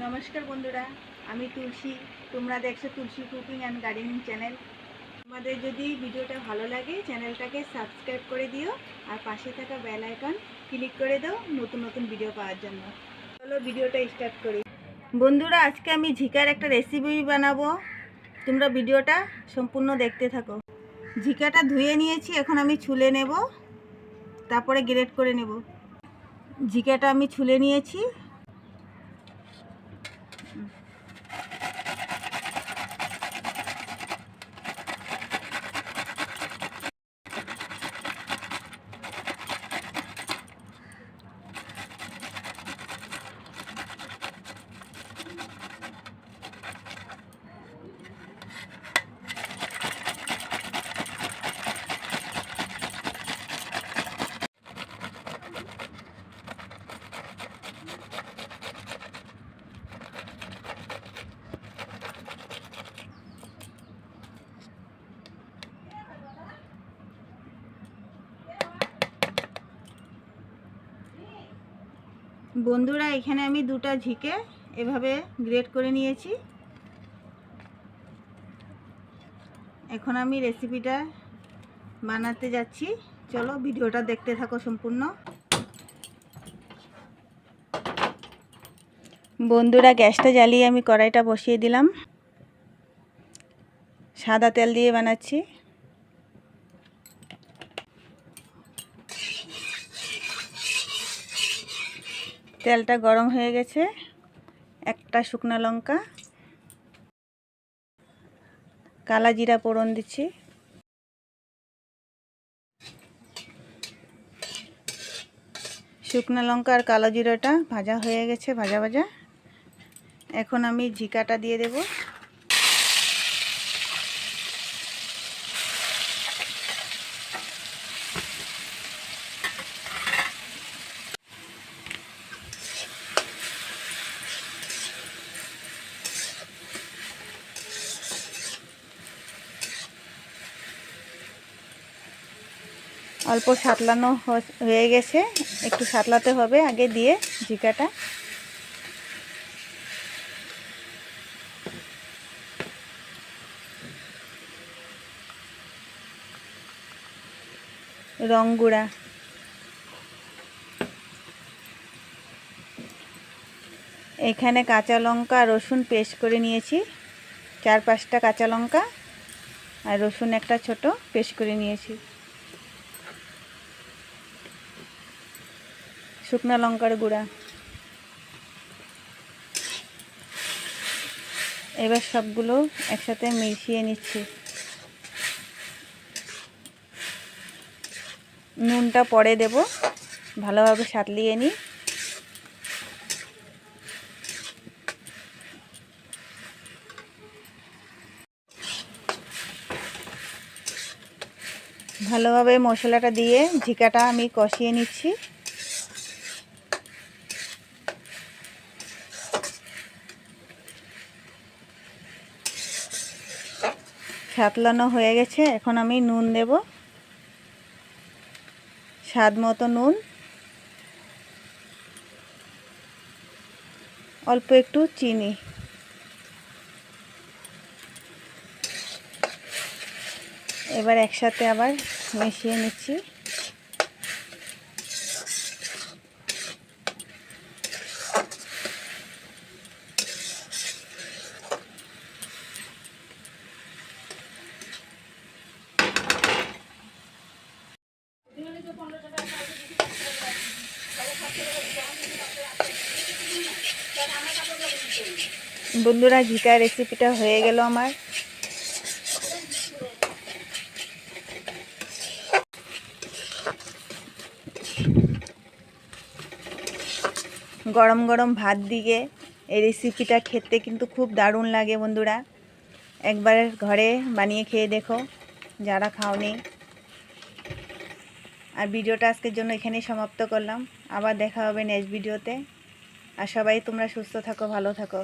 নমস্কার বন্ধুরা, আমি তুলসী। তোমরা দেখছ Tulsi cooking and gardening channel. তোমাদের যদি ভিডিওটা ভালো লাগে, চ্যানেলটাকে সাবস্ক্রাইব করে দিও আর পাশে থাকা বেল আইকন ক্লিক করে দাও নতুন নতুন ভিডিও পাওয়ার জন্য। চলো ভিডিওটা স্টার্ট করি। বন্ধুরা, আজকে আমি ঝিকার একটা রেসিপি বানাবো। তোমরা ভিডিওটা সম্পূর্ণ দেখতে থাকো। ঝিকাটা ধুয়ে নিয়েছি, এখন আমি ছুলে নেব। তারপরে গ্রেট করে নেব। ঝিকাটা আমি ছুলে নিয়েছি। বন্ধুরা, এখানে আমি দুটো ঝিকে এভাবে গ্রেট করে নিয়েছি। এখন আমি রেসিপিটা বানাতে যাচ্ছি। চলো ভিডিওটা দেখতে থাকো সম্পূর্ণ। বন্ধুরা, গ্যাসটা জ্বালিয়ে আমি কড়াইটা বসিয়ে দিলাম। সাদা তেল দিয়ে বানাচ্ছি। তেলটা গরম হয়ে গেছে, একটা শুকনো লঙ্কা, কালা জিরা পোড়ন দিচ্ছি। শুকনো লঙ্কা আর কালো জিরাটা ভাজা হয়ে গেছে, ভাজা ভাজা। এখন আমি ঝিকাটা দিয়ে দেব। অল্প সাতলানো হয়ে গেছে। একটু সাতলাতে হবে আগে দিয়ে জিকাটা রং গুঁড়া। এখানে কাঁচা লঙ্কা রসুন পেস্ট করে নিয়েছি। চার পাঁচটা কাঁচা লঙ্কা আর রসুন একটা ছোট পেস্ট করে নিয়েছি। শুকনো লঙ্কার গুঁড়া। এবার সবগুলো একসাথে মিশিয়ে নিচ্ছি। নুনটা পরে দেব, ভালোভাবে সাতলিয়ে নিই। ভালোভাবে মশলাটা দিয়ে ঝিকাটা আমি কষিয়ে নিচ্ছি। সাতলানো হয়ে গেছে, এখন আমি নুন দেব। স্বাদ মতো নুন। অল্প একটু চিনি। এবার একসাথে আবার মিশিয়ে নিচ্ছি। বন্ধুরা ঘিটা রেসিপিটা হয়ে গেল আমার। গরম গরম ভাত দিয়ে এই রেসিপিটা খেতে কিন্তু খুব দারুণ লাগে বন্ধুরা। একবার ঘরে বানিয়ে খেয়ে দেখো, যারা খাওনি। আর ভিডিওটা আজকের জন্য এখানেই সমাপ্ত করলাম। আবার দেখা হবে নেক্সট ভিডিওতে আর সবাই তোমরা সুস্থ থাকো, ভালো থাকো।